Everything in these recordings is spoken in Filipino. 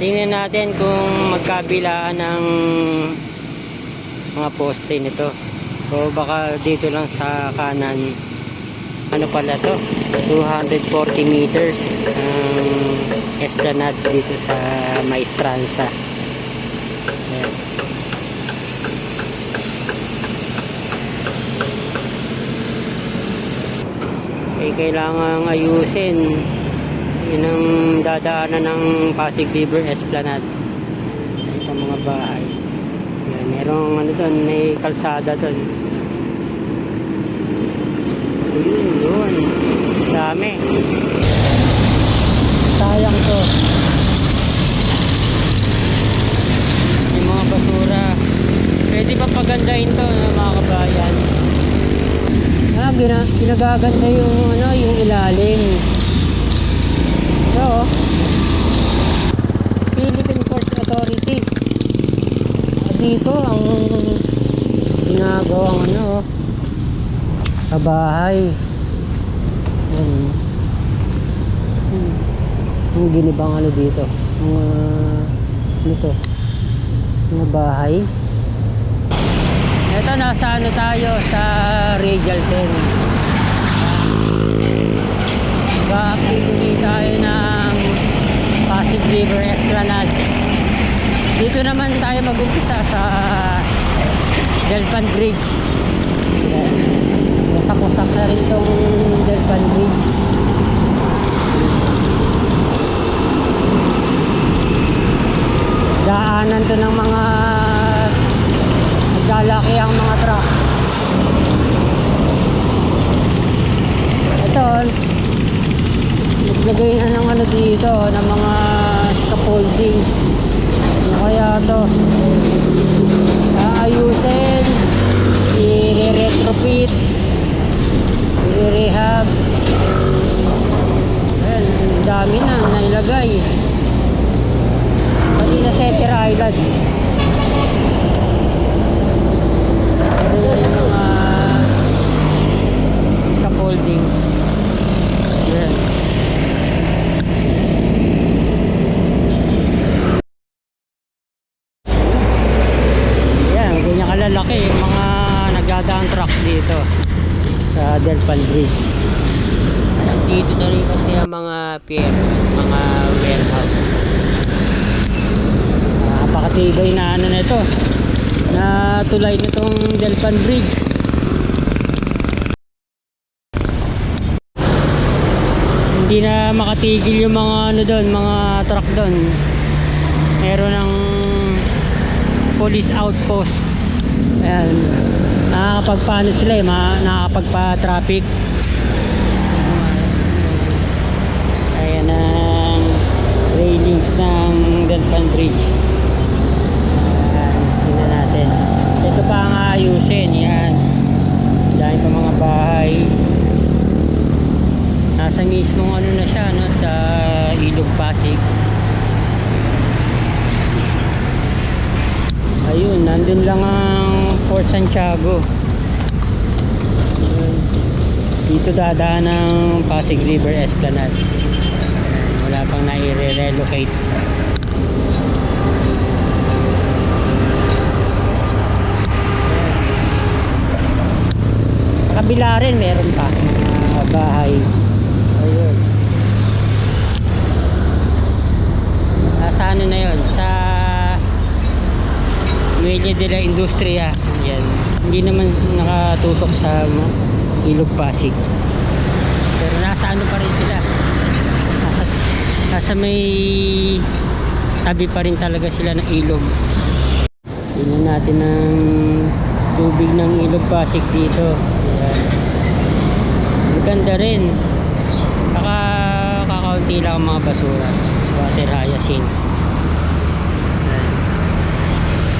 Tingnan natin kung magkabilaan ng mga poste nito. O baka dito lang sa kanan. Ano pala to? 240 meters ang esplanade dito sa Maestranza. Ayan. eh kailangang ayusin yun ang dadaanan ng Pasig River Esplanade. Ito mga bahay. Yan, merong ano doon may kalsada doon yun yun. Dami. Sayang to. Yung mga basura. Pwede pa pagandahin to mga kabayan? Ah, gina ginagaganda yung ano, yung ilalim. So, Philippine Ports Authority. Ah, dito ang ginagawang ano, kabahay. Yan. Yung ginibang ano dito. Mga, ano to? Mga bahay. Ito, nasa ano tayo sa Radial 10. Mag-activity tayo ng Pasig River Esplanade. Dito naman tayo mag-umpisa sa Delpan Bridge. Ayan. Wasak-wasak na rin tong Delpan Bridge. Daanan to ng mga naglalaki ang mga truck. Ito, naglagay na ng ano dito, ng mga scaffoldings. Ano kaya to? Aayusin, i-retrofit, i-rehab. Ayan, ang dami na nailagay. Pati sa Setter Island. Meron na rin mga scaffoldings. Yan. Yan, ganyan kalalaki yung mga nagdadaang truck dito sa Delpan Bridge. Nandito na rin kasi ang mga pier, mga warehouse. Napakatibay na ano na ito na tulay nitong Delpan Bridge. Hindi na makatigil yung mga ano doon, mga truck doon. Meron ng police outpost. Ayan. Nakakapagpaano sila eh, nakakapagpa-traffic. Ayan ang railings ng Delpan Bridge. Ayan, tingnan natin. Ito pa ang ayusin. Yan. Dahil pa mga bahay. Nasa mismong ano na siya, no? Sa Ilog Pasig. Ayun, nandun lang ang Port Santiago. Dito dadaan ang Pasig River Esplanade. Wala pang nai-relocate. kabila rin meron pa. Mga bahay. Ayun nasa ano na yun? Sa Media de la Industria. Yan. Hindi naman nakatusok sa Ilog Pasig. Pero nasa ano pa rin sila nasa may tabi pa rin talaga sila ng ilog Tingnan natin ng tubig ng ilog Pasig dito. Maganda rin. Saka kakaunti lang ang mga basura. Water hyacinths.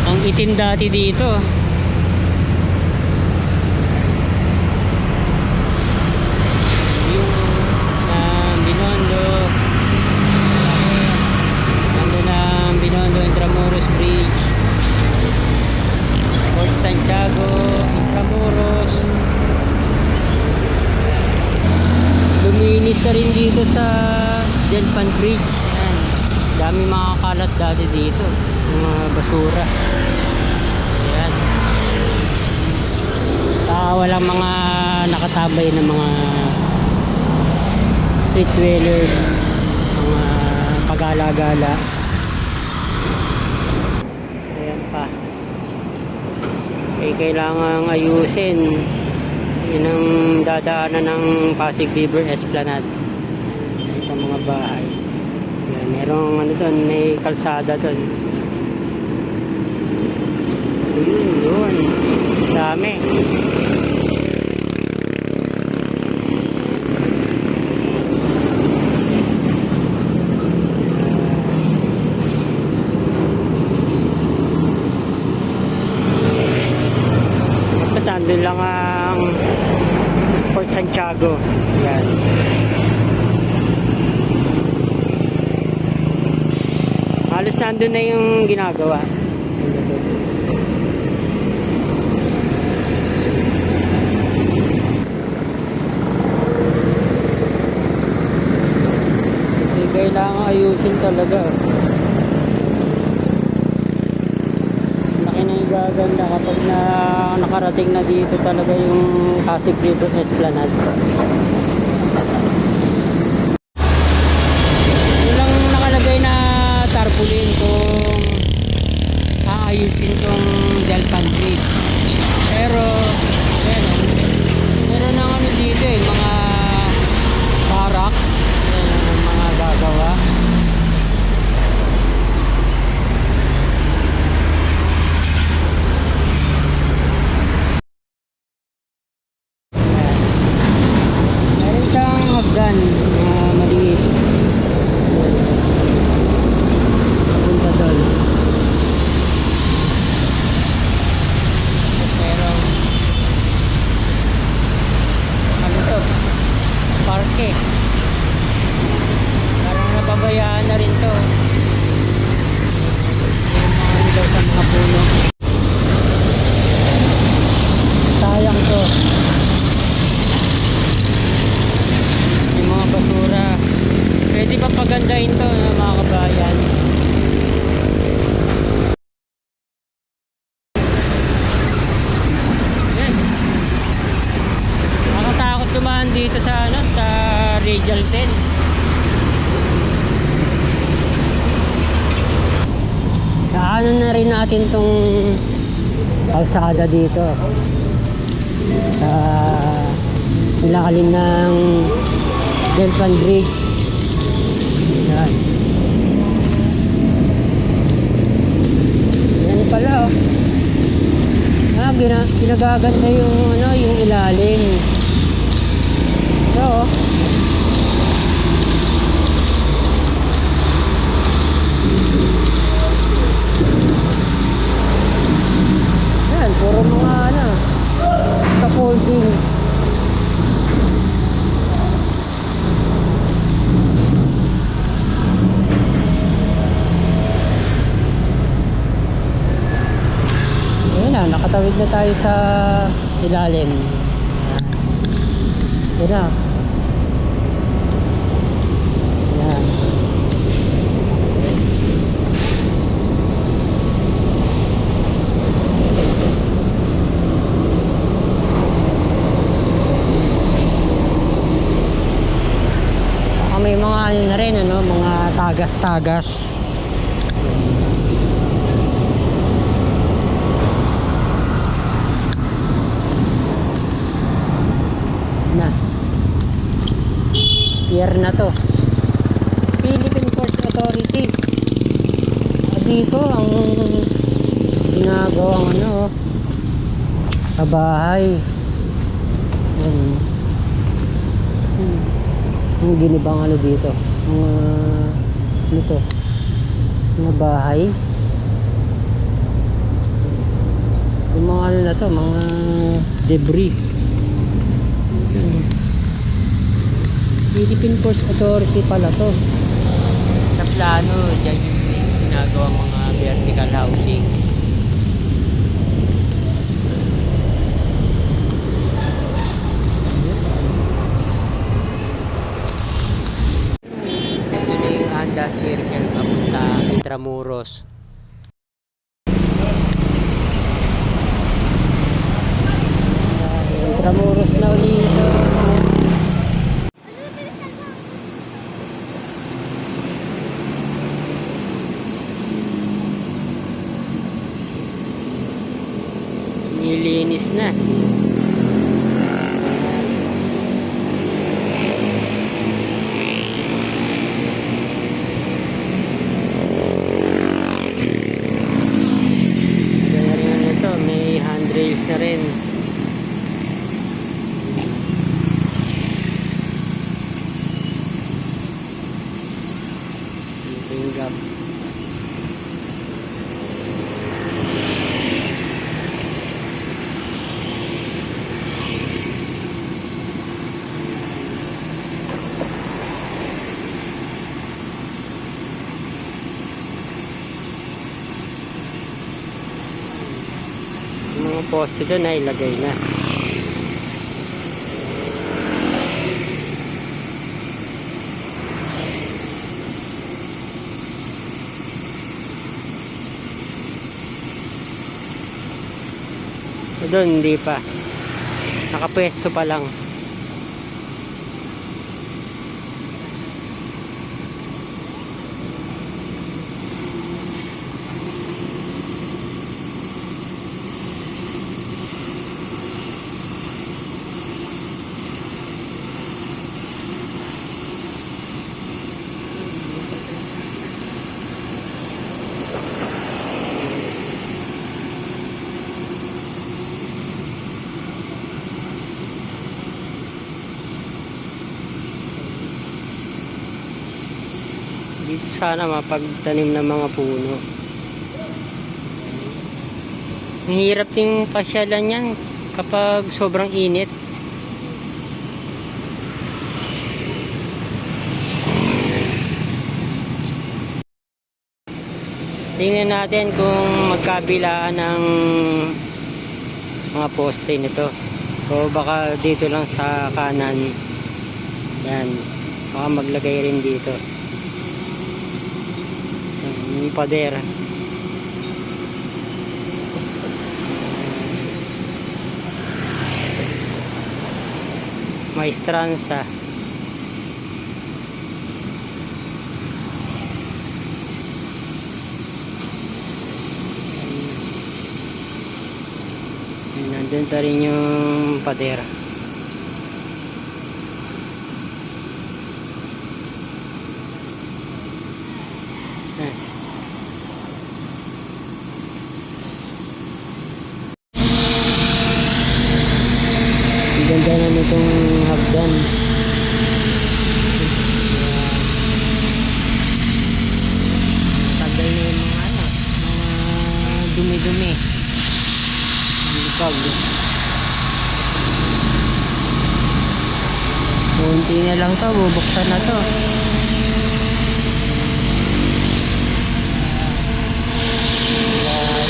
Ang itim dati dito. Yung ah, Binondo. Nandun ang Binondo Intramuros Bridge. Port Santiago, Intramuros. Na rin dito sa Delpan Bridge. Yan. Dami makaka kalat dati dito. Mga basura. Ayan. Ah, walang mga nakatabay na mga street dwellers. Mga pagala-gala. Ayan pa. Eh, kailangan ayusin. Yun ang dadaanan ng Pasig River Esplanade. Ito mga bahay. Yan, merong ano doon, may kalsada doon. Yun, yun. Dami. Tapos nandun lang ang Port Santiago. Yan. Halos nandun na yung ginagawa. Kasi kailangan ayusin talaga. Laki na yung gaganda kapag na nakarating na dito talaga yung Pasig River Esplanade. Aayusin tong Delpan Bridge. Pero, meron, meron ng ano dito eh, mga barracks, yan ang mga gagawa. Meron siyang hagdan na maliit. Punta doon. Pero, ano to? Parke. Parang napabayaan na rin to. Yung mga ano daw sa mga puno. Sayang to. Yung mga basura. Pwede pa pagandahin to no, mga kabayan. Yan. Nakakatakot dumaan dito sa ano, sa Radial 10. Daanan na rin natin tong kalsada dito sa ilalim ng Delpan Bridge. Yan. Yan pala oh. Ah, gina ginagaganda yung ano, yung ilalim. So. Yan, puro mga ano, scaffoldings. Ayun na, nakatawid na tayo sa ilalim. Ayun na. Yan. Baka may mga ano na rin, ano, mga tagas-tagas. na. Pier na to. Philippine Coast Authority. Dito ang ginagawang ano oh, kabahay. Yan Hmm. yung ginibang ano dito mga ano to mga bahay yung mga ano na to mga debris Philippine Coast Authority pala to. Sa plano, dyan yung ginagawa mga vertical housing. Ito na yung Anda Circle papunta Intramuros. Intramuros. Na ulit. Nilinis na. Ganda rin ano to, may handrails na rin. Dito yung gap. Yung mga poste doon ay ilagay na. Doon hindi pa. Nakapwesto pa lang. Dito sana mapagtanim ng mga puno. Hirap ting pasyalan yan kapag sobrang init. Tingnan natin kung magkabilaan ng mga poste nito. O baka dito lang sa kanan. Yan. Baka maglagay rin dito. Yung pader. Maestranza. Nandun pa rin yung pader. Yan. Ang nitong hagdan. Tagal na yung mga ano, mga dumi-dumi. Likag. Kunti na lang to, bubuksan na to.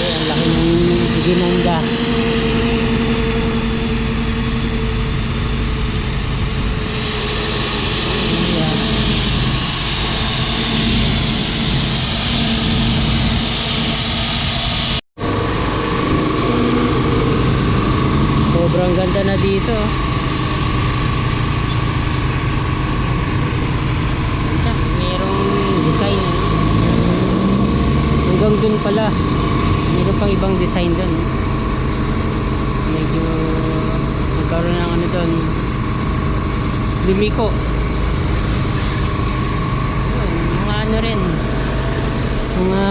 Ang laki ng ginanda. Ayan. Sobrang ganda na dito. Ganda, merong design. Hanggang dun pala. Meron ibang design dun. Medyo nagkaroon ng ano dun. Lumiko. Mga ano rin. Mga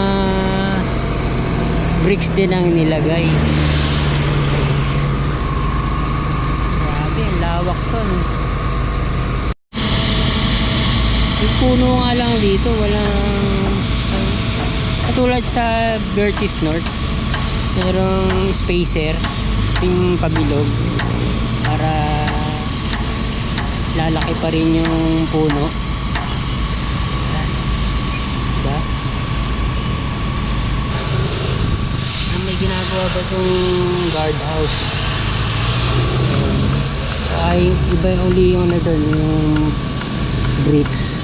bricks din ang nilagay. Grabe, ang lawak to. no? Yung puno nga lang dito, walang... Katulad sa Vertis North, merong spacer, yung pabilog, para lalaki pa rin yung puno. Diba? May ginagawa ba itong guardhouse? ay iba uli yung ano yung bricks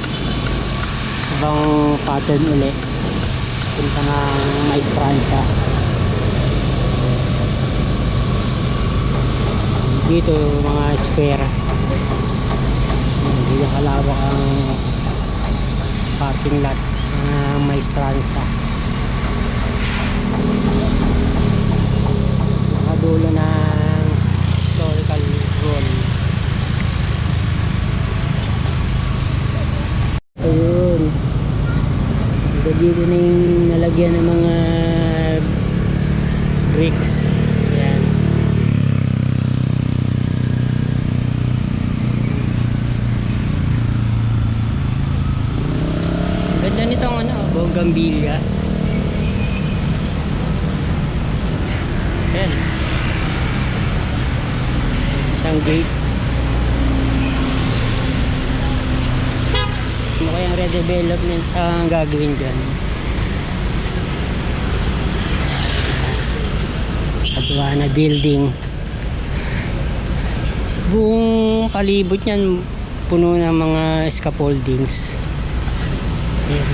ibang pattern uli papunta ng Maestranza dito mga square. Hindi kalawak ang parking lot ng Maestranza nakadulo ng historical wall ayun. Dito na yung nalagyan ng mga bricks yan Ang ganda nitong ano, Bougainvillea. Ayan. Isang gate. Ano kayang redevelopment ang gagawin dyan? Pagawa na building. Buong palibot niyan puno ng mga scaffoldings. Ayan.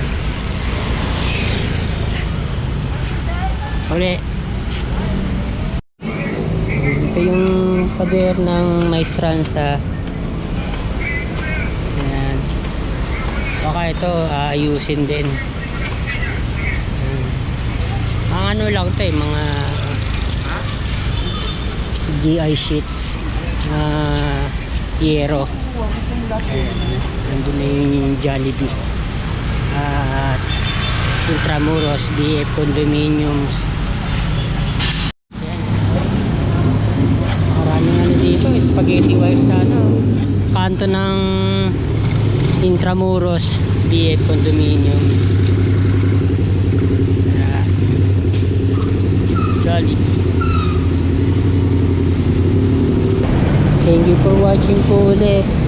Uli. Ito yung pader ng Maestranza. Ayan. Baka ito aayusin din. Ayan. Ang ano lang ito eh, mga GI sheets na yero. Ayan. Nandun na yung Jollibee Intramuros, BF Condominiums. Yan. Maraming ano dito, spaghetti wire sa ano, kanto ng Intramuros, BF Condominium. Yan. Jollibee. Thank you for watching po ulit.